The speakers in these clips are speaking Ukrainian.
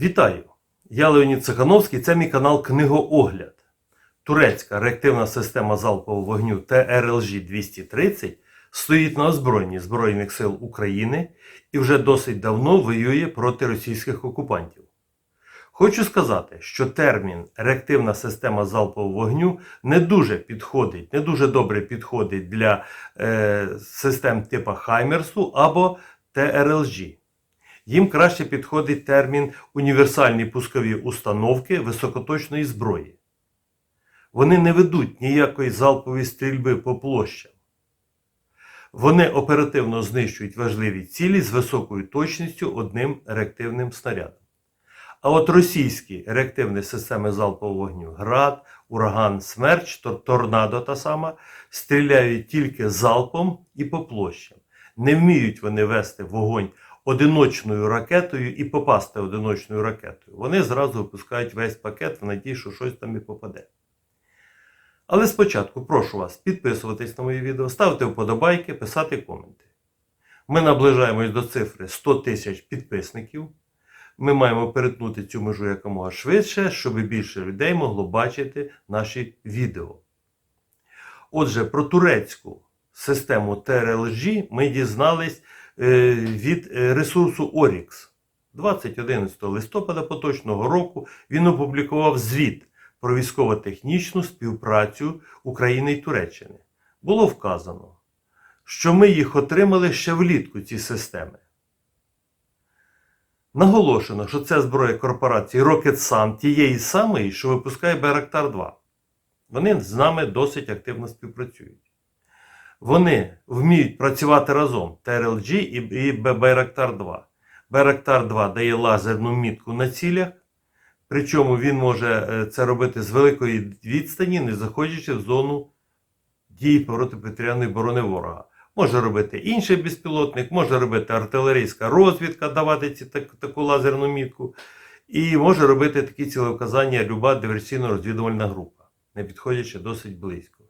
Вітаю! Я Леонід Цихановський, це мій канал Книгоогляд. Турецька реактивна система залпового вогню ТРЛЖ-230 стоїть на озброєнні Збройних сил України і вже досить давно воює проти російських окупантів. Хочу сказати, що термін реактивна система залпового вогню не дуже підходить, не дуже добре підходить для е, систем типу Хаймерсу або ТРЛЖ. Їм краще підходить термін універсальні пускові установки високоточної зброї. Вони не ведуть ніякої залпової стрільби по площам. Вони оперативно знищують важливі цілі з високою точністю одним реактивним снарядом. А от російські реактивні системи залпового вогню Град, Ураган, Смерч, Торнадо та сама стріляють тільки залпом і по площам. Не вміють вони вести вогонь одиночною ракетою і попасти одиночною ракетою. Вони зразу випускають весь пакет в надії, що щось там і попаде. Але спочатку прошу вас підписуватись на мої відео, ставити вподобайки, писати коменти. Ми наближаємось до цифри 100 тисяч підписників. Ми маємо перетнути цю межу якомога швидше, щоб більше людей могло бачити наші відео. Отже, про турецьку систему TRLG ми дізнались від е, ресурсу Orix. 21 листопада поточного року він опублікував звіт про військово-технічну співпрацю України і Туреччини. Було вказано, що ми їх отримали ще влітку ці системи. Наголошено, що це зброя корпорації Roketsan тієї самої, що випускає Байрактар 2. Вони з нами досить активно співпрацюють. Вони вміють працювати разом ТРЛГ і, Байрактар 2. Байрактар 2 дає лазерну мітку на цілях, причому він може е, це робити з великої відстані, не заходячи в зону дії протиповітряної оборони ворога. Може робити інший безпілотник, може робити артилерійська розвідка, давати ці, так, таку лазерну мітку, і може робити такі цілевказання люба диверсійно-розвідувальна група, не підходячи досить близько.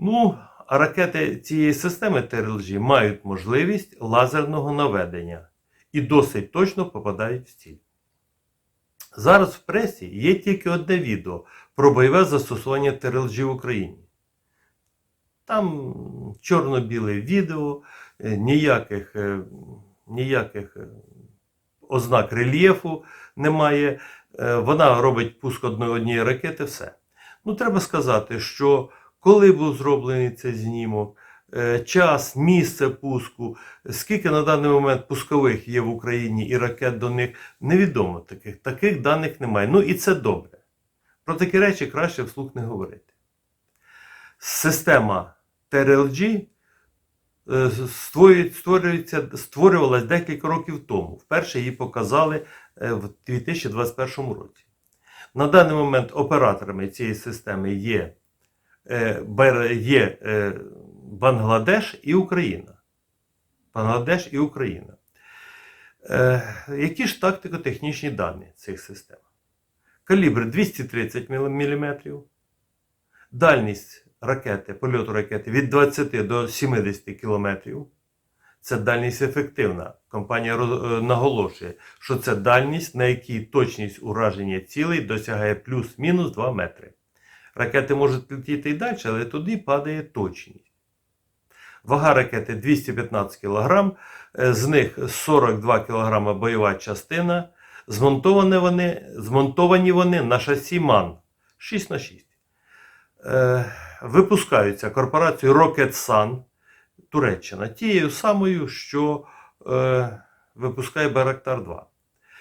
Ну, ракети цієї системи ТРЛЖ мають можливість лазерного наведення і досить точно попадають в ціль. Зараз в пресі є тільки одне відео про бойове застосування ТРЛЖ в Україні. Там чорно-біле відео, е, ніяких, е, ніяких е, ознак рельєфу немає. Вона робить пуск одної однієї ракети, все. Ну, треба сказати, що коли був зроблений цей знімок, е, час, місце пуску, скільки на даний момент пускових є в Україні і ракет до них, невідомо таких. Таких даних немає. Ну і це добре. Про такі речі краще вслух не говорити. Система ТРЛГ е, створюється, створювалась декілька років тому. Вперше її показали е, в 2021 році. На даний момент операторами цієї системи є, є е, Бангладеш і Україна. Бангладеш і Україна. Е, Які ж тактико-технічні дані цих систем? Калібр 230 мм, дальність ракети, польоту ракети від 20 до 70 км. Це дальність ефективна. Компанія е, наголошує, що це дальність, на якій точність ураження цілей досягає плюс-мінус 2 метри. Ракети можуть летіти і далі, але туди падає точність. Вага ракети 215 кг, е, з них 42 кг бойова частина. Змонтовані вони, змонтовані вони на шасі МАН 6 на 6 Е, випускаються корпорацією Roketsan Туреччина, тією самою, що е, випускає Байрактар 2.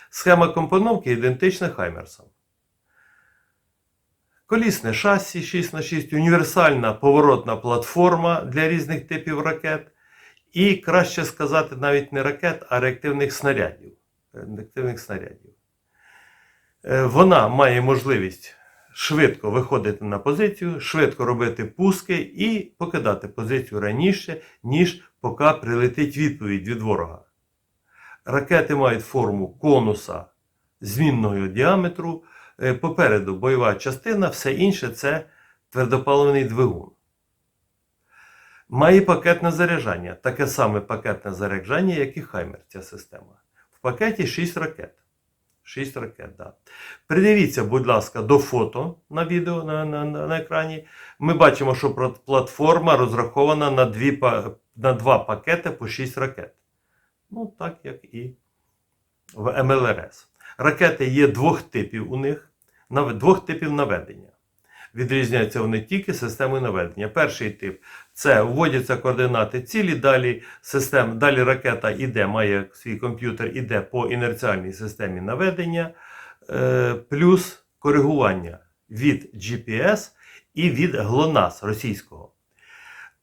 Схема компоновки ідентична Хаймерсам. Колісне шасі 6 на 6 універсальна поворотна платформа для різних типів ракет. І краще сказати, навіть не ракет, а реактивних снарядів. Реактивних снарядів. Е, Вона має можливість швидко виходити на позицію, швидко робити пуски і покидати позицію раніше, ніж поки прилетить відповідь від ворога. Ракети мають форму конуса змінного діаметру. Е, Попереду бойова частина, все інше це твердопаливний двигун. Має пакетне заряджання, таке саме пакетне заряджання, як і Хаймер, ця система. В пакеті 6 ракет. 6 ракет, да. Придивіться, будь ласка, до фото на відео на, на, на, екрані. Ми бачимо, що платформа розрахована на, дві, на два пакети по 6 ракет. Ну, так як і в МЛРС. Ракети є двох типів у них, двох типів наведення. Відрізняються вони тільки системою наведення. Перший тип це вводяться координати цілі, далі, систем, далі ракета іде, має свій комп'ютер, іде по інерціальній системі наведення, е, плюс коригування від GPS і від ГЛОНАСС російського.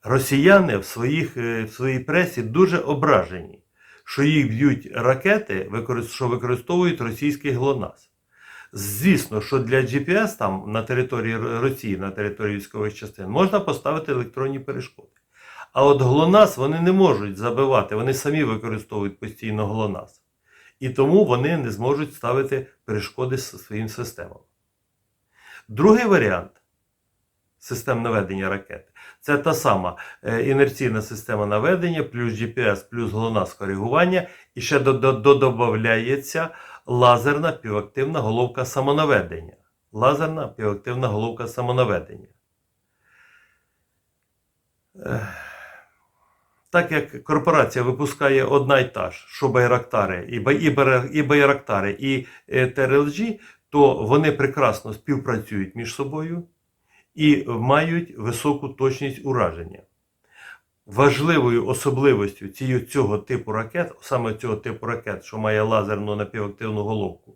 Росіяни в, своїх, е, в своїй пресі дуже ображені, що їх б'ють ракети, що використовують російський ГЛОНАСС. Звісно, що для GPS там на території Росії, на території військових частин, можна поставити електронні перешкоди. А от ГЛОНАСС вони не можуть забивати, вони самі використовують постійно ГЛОНАСС. І тому вони не зможуть ставити перешкоди своїм системам. Другий варіант систем наведення ракет це та сама е, інерційна система наведення, плюс GPS, плюс ГЛОНАСС коригування, і ще до- до- лазерна півактивна головка самонаведення. Лазерна півактивна головка самонаведення. Так як корпорація випускає одна й та ж, що Байрактари, і, Бай- і, Байра- і Байрактари, і е, ТРЛГ, то вони прекрасно співпрацюють між собою і мають високу точність ураження. Важливою особливостю цієї- цього типу ракет, саме цього типу ракет, що має лазерну напівактивну головку,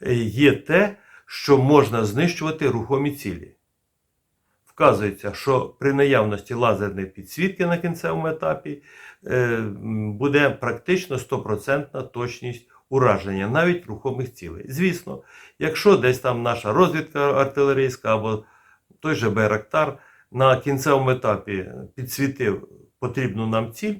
е, є те, що можна знищувати рухомі цілі. Вказується, що при наявності лазерної підсвітки на кінцевому етапі е, буде практично 100% точність ураження навіть рухомих цілей. Звісно, якщо десь там наша розвідка артилерійська або той же Байрактар на кінцевому етапі підсвітив потрібну нам ціль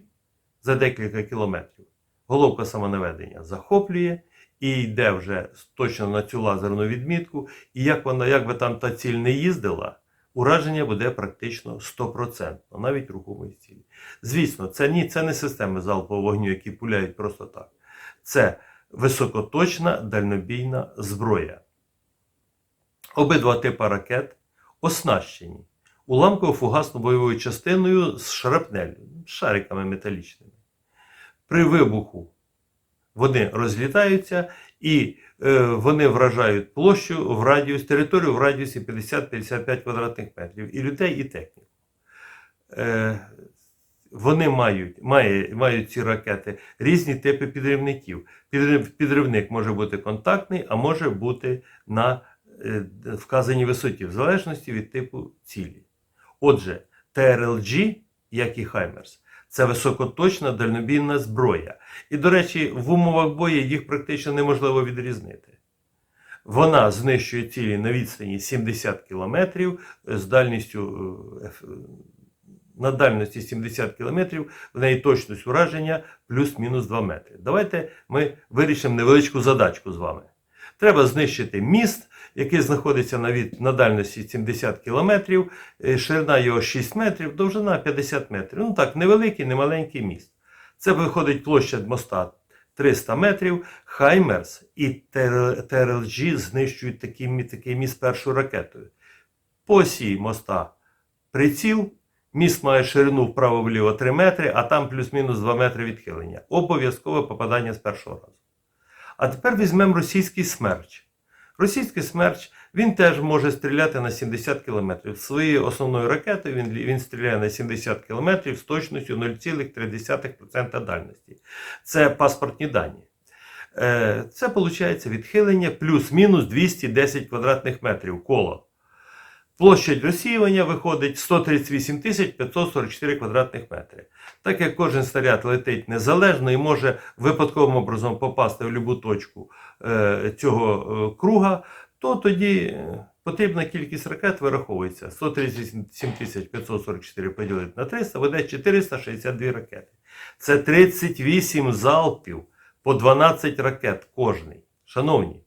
за декілька кілометрів, головка самонаведення захоплює і йде вже точно на цю лазерну відмітку. І як вона, як би там та ціль не їздила, ураження буде практично 100%, навіть рухомої цілі. Звісно, це, ні, це не системи залпового вогню, які пуляють просто так. Це високоточна дальнобійна зброя. Обидва типи ракет оснащені уламково-фугасно-бойовою частиною з шрапнелю, шариками металічними. При вибуху вони розлітаються і е, вони вражають площу в радіус, територію в радіусі 50-55 квадратних метрів і людей, і техніку. Е, вони мають, має, мають ці ракети різні типи підривників. Підрив, підривник може бути контактний, а може бути на е, вказаній висоті, в залежності від типу цілі. Отже, ТРЛГ, як і Хаймерс, це високоточна дальнобійна зброя. І, до речі, в умовах бою їх практично неможливо відрізнити. Вона знищує цілі на відстані 70 км з дальністю е, на дальності 70 км, в неї точність ураження плюс-мінус 2 метри. Давайте ми вирішимо невеличку задачку з вами. Треба знищити міст, який знаходиться на, від, на дальності 70 км, е, ширина його 6 метрів, довжина 50 метрів. Ну так, невеликий, немаленький міст. Це виходить площа моста 300 метрів. Хаймерс і ТР- ТРЛГ знищують такий, такий міст першою ракетою. По осі моста приціл, міст має ширину вправо-вліво 3 метри, а там плюс-мінус 2 метри відхилення. Обов'язкове попадання з першого разу. А тепер візьмемо російський смерч. Російський смерч він теж може стріляти на 70 км. Своєю основною ракетою він, він стріляє на 70 км з точністю 0,3% дальності. Це паспортні дані. Е, Це виходить відхилення плюс-мінус 210 квадратних метрів коло. Площадь розсіювання виходить 138 тисяч 544 квадратних метри. Так як кожен снаряд летить незалежно і може випадковим образом попасти в будь-яку точку е, цього е, круга, то тоді е, потрібна кількість ракет вираховується. 137 тисяч 544 поділити на 300, веде 462 ракети. Це 38 залпів по 12 ракет кожний. Шановні,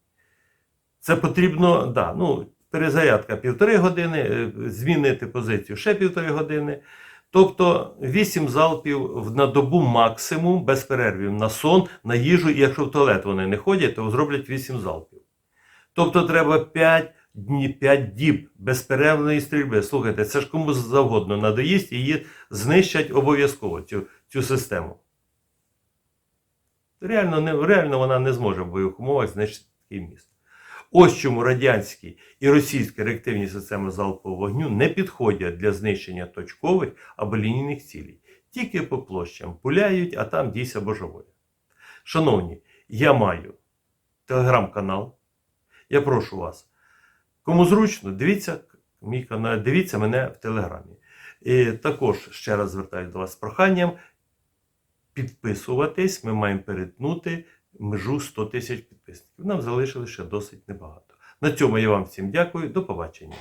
це потрібно, да, ну, перезарядка півтори години, е, змінити позицію ще півтори години. Тобто 8 залпів на добу максимум, без перервів на сон, на їжу, і якщо в туалет вони не ходять, то зроблять 8 залпів. Тобто треба 5 днів, 5 діб безперервної стрільби. Слухайте, це ж кому завгодно надоїсть, і її знищать обов'язково цю, цю систему. Реально, не, реально вона не зможе в бойових умовах знищити такий міст. Ось чому радянські і російські реактивні системи залпового вогню не підходять для знищення точкових або лінійних цілей. Тільки по площам пуляють, а там дійся божовоє. Шановні, я маю телеграм-канал. Я прошу вас, кому зручно, дивіться мій канал, дивіться мене в телеграмі. І також ще раз звертаюся до вас з проханням підписуватись. Ми маємо перетнути межу 100 тисяч підписників. Нам залишилося ще досить небагато. На цьому я вам всім дякую. До побачення.